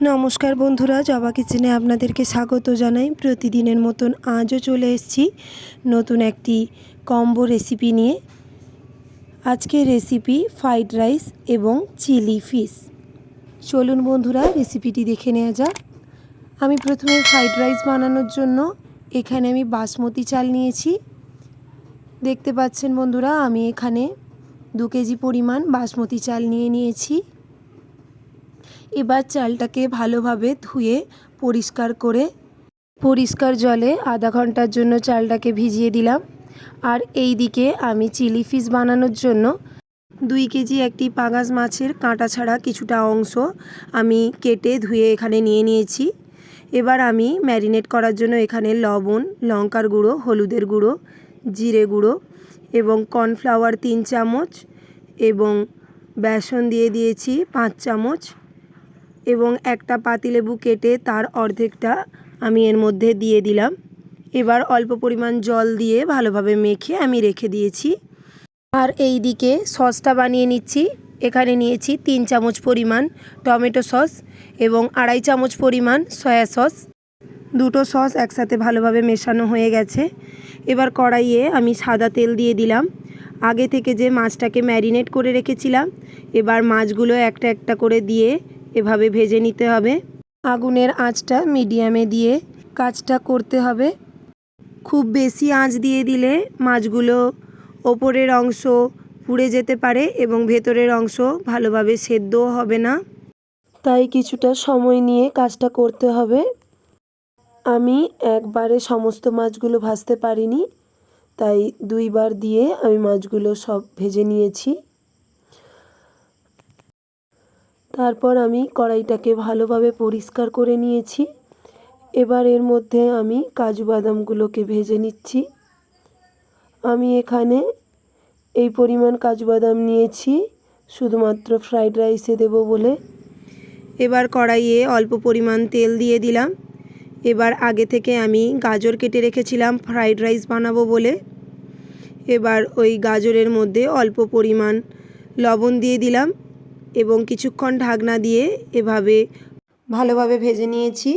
নমস্কার বন্ধুরা জবা কিচেনে আপনাদেরকে স্বাগত জানাই। প্রতিদিনের মতন আজও চলে এসেছি নতুন একটি কম্বো রেসিপি নিয়ে। আজকের রেসিপি ফ্রাইড রাইস এবং চিলি ফিশ চলুন বন্ধুরা রেসিপিটি দেখে নেওয়া যাক। আমি প্রথমে ফ্রাইড রাইস বানানোর জন্য এখানে আমি বাসমতি চাল নিয়েছি। দেখতে পাচ্ছেন বন্ধুরা, আমি এখানে দু কেজি পরিমাণ বাসমতি চাল নিয়ে নিয়েছি। এবার চালটাকে ভালোভাবে ধুয়ে পরিষ্কার করে পরিষ্কার জলে আধা ঘণ্টার জন্য চালটাকে ভিজিয়ে দিলাম। আর এই দিকে আমি চিলি ফিশ বানানোর জন্য দুই কেজি একটি পাঙাশ মাছের কাঁটা ছাড়া কিছুটা অংশ আমি কেটে ধুয়ে এখানে নিয়ে নিয়েছি। এবার আমি ম্যারিনেট করার জন্য এখানে লবণ, লঙ্কার গুঁড়ো, হলুদের গুঁড়ো, জিরে গুঁড়ো এবং কর্নফ্লাওয়ার তিন চামচ এবং বেসন দিয়ে দিয়েছি পাঁচ চামচ। এবং একটা পাতিলেবু কেটে তার অর্ধেকটা আমি এর মধ্যে দিয়ে দিলাম। এবার অল্প পরিমাণ জল দিয়ে ভালোভাবে মেখে আমি রেখে দিয়েছি। আর এই দিকে সসটা বানিয়ে নিচ্ছি। এখানে নিয়েছি তিন চামচ পরিমাণ টমেটো সস এবং আড়াই চামচ পরিমাণ সয়া সস। দুটো সস একসাথে ভালোভাবে মেশানো হয়ে গেছে। এবার কড়াইয়ে আমি সাদা তেল দিয়ে দিলাম। আগে থেকে যে মাছটাকে ম্যারিনেট করে রেখেছিলাম, এবার মাছগুলো একটা একটা করে দিয়ে এভাবে ভেজে নিতে হবে। আগুনের আঁচটা মিডিয়ামে দিয়ে কাজটা করতে হবে। খুব বেশি আঁচ দিয়ে দিলে মাছগুলো ওপরের অংশ পুড়ে যেতে পারে এবং ভেতরের অংশ ভালোভাবে সেদ্ধও হবে না। তাই কিছুটা সময় নিয়ে কাজটা করতে হবে। আমি একবারে সমস্ত মাছগুলো ভাজতে পারিনি তাই দুইবার দিয়ে আমি মাছগুলো সব ভেজে নিয়েছি। তারপর আমি কড়াইটাকে ভালোভাবে পরিষ্কার করে নিয়েছি। এবার এর মধ্যে আমি কাজু বাদামগুলোকে ভেজে নিচ্ছি। আমি এখানে এই পরিমাণ কাজু বাদাম নিয়েছি, শুধুমাত্র ফ্রাইড রাইসে দেব বলে। এবার কড়াইয়ে অল্প পরিমাণ তেল দিয়ে দিলাম। এবার আগে থেকে আমি গাজর কেটে রেখেছিলাম, ফ্রাইড রাইস বানাবো বলে। এবার ওই গাজরের মধ্যে অল্প পরিমাণ লবণ দিয়ে দিলাম। এবং কিছুক্ষণ ঢাকনা দিয়ে এভাবে ভালোভাবে ভেজে নিয়েছি।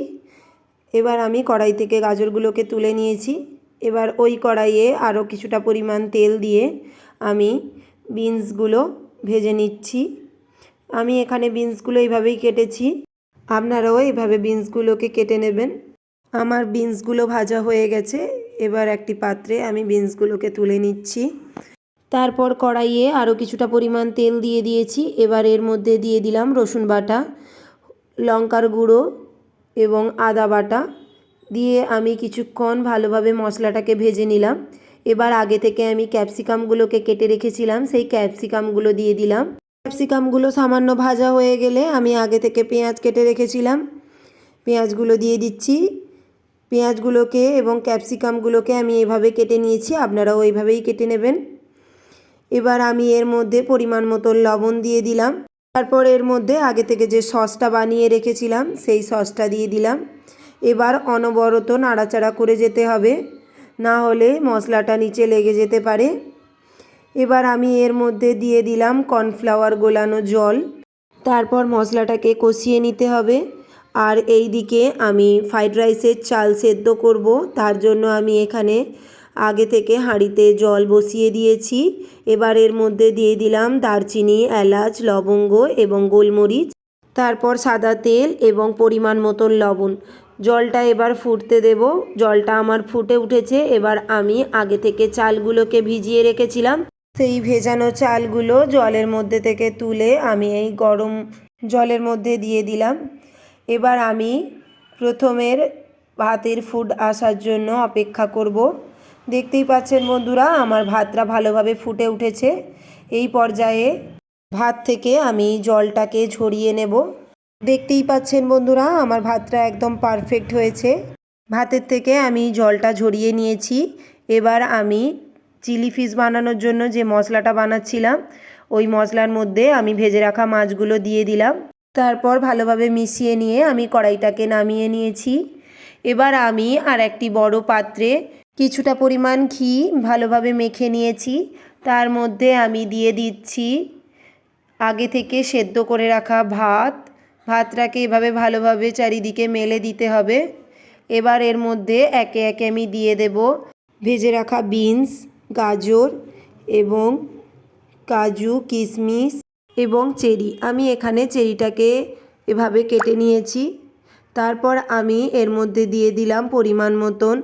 এবার আমি কড়াই থেকে গাজরগুলোকে তুলে নিয়েছি। এবার ওই কড়াইয়ে আরও কিছুটা পরিমাণ তেল দিয়ে আমি বিনসগুলো ভেজে নিচ্ছি। আমি এখানে বিনসগুলো এইভাবেই কেটেছি। আপনারাও এইভাবে বিনসগুলোকে কেটে নেবেন। আমার বিনসগুলো ভাজা হয়ে গেছে। এবার একটি পাত্রে আমি বিনসগুলোকে তুলে নিচ্ছি। তারপর কড়াইয়ে আরও কিছুটা পরিমাণ তেল দিয়ে দিয়েছি। এবার এর মধ্যে দিয়ে দিলাম রসুন বাটা, লঙ্কার গুঁড়ো এবং আদা বাটা। দিয়ে আমি কিছুক্ষণ ভালোভাবে মশলাটাকে ভেজে নিলাম। এবার আগে থেকে আমি ক্যাপসিকামগুলোকে কেটে রেখেছিলাম, সেই ক্যাপসিকামগুলো দিয়ে দিলাম। ক্যাপসিকামগুলো সামান্য ভাজা হয়ে গেলে আমি আগে থেকে পেঁয়াজ কেটে রেখেছিলাম। পেঁয়াজগুলো দিয়ে দিচ্ছি। পেঁয়াজগুলোকে এবং ক্যাপসিকামগুলোকে আমি এভাবে কেটে নিয়েছি, আপনারাও এইভাবেই কেটে নেবেন। এবার আমি এর মধ্যে পরিমাণ মতো লবণ দিয়ে দিলাম। তারপর এর মধ্যে আগে থেকে যে সসটা বানিয়ে রেখেছিলাম, সেই সসটা দিয়ে দিলাম। এবার অনবরত নাড়াচাড়া করে যেতে হবে, না হলে মশলাটা নিচে লেগে যেতে পারে। এবার আমি এর মধ্যে দিয়ে দিলাম কর্নফ্লাওয়ার গোলানো জল। তারপর মশলাটাকে কষিয়ে নিতে হবে। আর এই দিকে আমি ফ্রাইড রাইসের চাল সেদ্ধ করব, তার জন্য আমি এখানে আগে থেকে হাঁড়িতে জল বসিয়ে দিয়েছি। এবার এর মধ্যে দিয়ে দিলাম দারচিনি, এলাচ, লবঙ্গ এবং গোলমরিচ, তারপর সাদা তেল এবং পরিমাণ মতন লবণ। জলটা এবার ফুটতে দেব। জলটা আমার ফুটে উঠেছে। এবার আমি আগে থেকে চালগুলোকে ভিজিয়ে রেখেছিলাম। সেই ভেজানো চালগুলো জলের মধ্যে থেকে তুলে আমি এই গরম জলের মধ্যে দিয়ে দিলাম। এবার আমি প্রথমের ভাতের ফুড আসার জন্য অপেক্ষা করব। দেখতেই পাচ্ছেন বন্ধুরা, আমার ভাতটা ভালোভাবে ফুটে উঠেছে। এই পর্যায়ে ভাত থেকে আমি জলটাকে ঝরিয়ে নেব। দেখতেই পাচ্ছেন বন্ধুরা, আমার ভাতটা একদম পারফেক্ট হয়েছে। ভাতের থেকে আমি জলটা ঝরিয়ে নিয়েছি। এবার আমি চিলি ফিশ বানানোর জন্য যে মশলাটা বানাচ্ছিলাম, ওই মশলার মধ্যে আমি ভেজে রাখা মাছগুলো দিয়ে দিলাম। তারপর ভালোভাবে মিশিয়ে নিয়ে আমি কড়াইটাকে নামিয়ে নিয়েছি। এবার আমি আর একটি বড় পাত্রে কিছুটা পরিমাণ ঘি ভালোভাবে মেখে নিয়েছি। তার মধ্যে আমি দিয়ে দিচ্ছি আগে থেকে সেদ্ধ করে রাখা ভাত। ভাতটাকে এভাবে ভালোভাবে চারিদিকে মেলে দিতে হবে। এবার এর মধ্যে একে একে আমি দিয়ে দেব ভেজে রাখা বিনস, গাজর এবং কাজু, কিশমিশ এবং চেরি। আমি এখানে চেরিটাকে এভাবে কেটে নিয়েছি। তারপর আমি এর মধ্যে দিয়ে দিলাম পরিমাণ মতন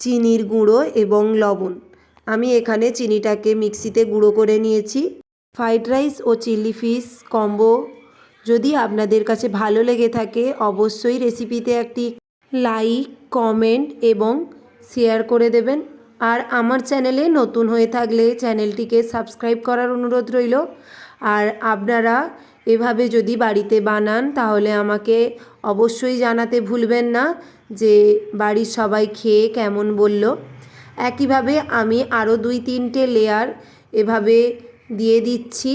চিনির গুঁড়ো এবং লবণ। আমি এখানে চিনিটাকে মিক্সিতে গুঁড়ো করে নিয়েছি। ফ্রাইড রাইস ও চিলি ফিশ কম্বো। যদি আপনাদের কাছে ভালো লেগে থাকে, অবশ্যই রেসিপিতে একটি লাইক, কমেন্ট এবং শেয়ার করে দেবেন। আর আমার চ্যানেলে নতুন হয়ে থাকলে চ্যানেলটিকে সাবস্ক্রাইব করার অনুরোধ রইল। আর আপনারা এভাবে যদি বাড়িতে বানান, তাহলে আমাকে অবশ্যই জানাতে ভুলবেন না যে বাড়ির সবাই খেয়ে কেমন বলল। একইভাবে আমি আরও দুই তিনটে লেয়ার এভাবে দিয়ে দিচ্ছি।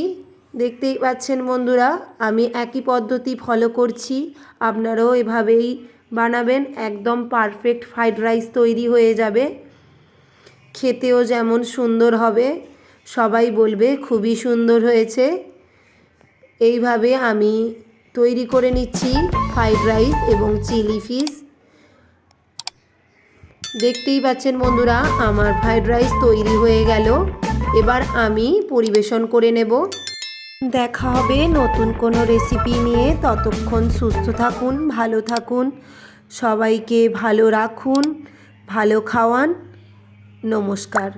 দেখতেই পাচ্ছেন বন্ধুরা, আমি একই পদ্ধতি ফলো করছি। আপনারাও এভাবেই বানাবেন, একদম পারফেক্ট ফ্রাইড রাইস তৈরি হয়ে যাবে। খেতেও যেমন সুন্দর হবে। সবাই বলবে, খুবই সুন্দর হয়েছে। এইভাবে আমি তৈরি করে নিচ্ছি ফ্রাইড রাইস এবং চিলি ফিশ দেখতেই পাচ্ছেন বন্ধুরা, আমার ফ্রাইড রাইস তৈরি হয়ে গেল। এবার আমি পরিবেশন করে নেব। দেখা হবে নতুন কোনো রেসিপি নিয়ে। ততক্ষণ সুস্থ থাকুন, ভালো থাকুন, সবাইকে ভালো রাখুন, ভালো খাওয়ান। নমস্কার।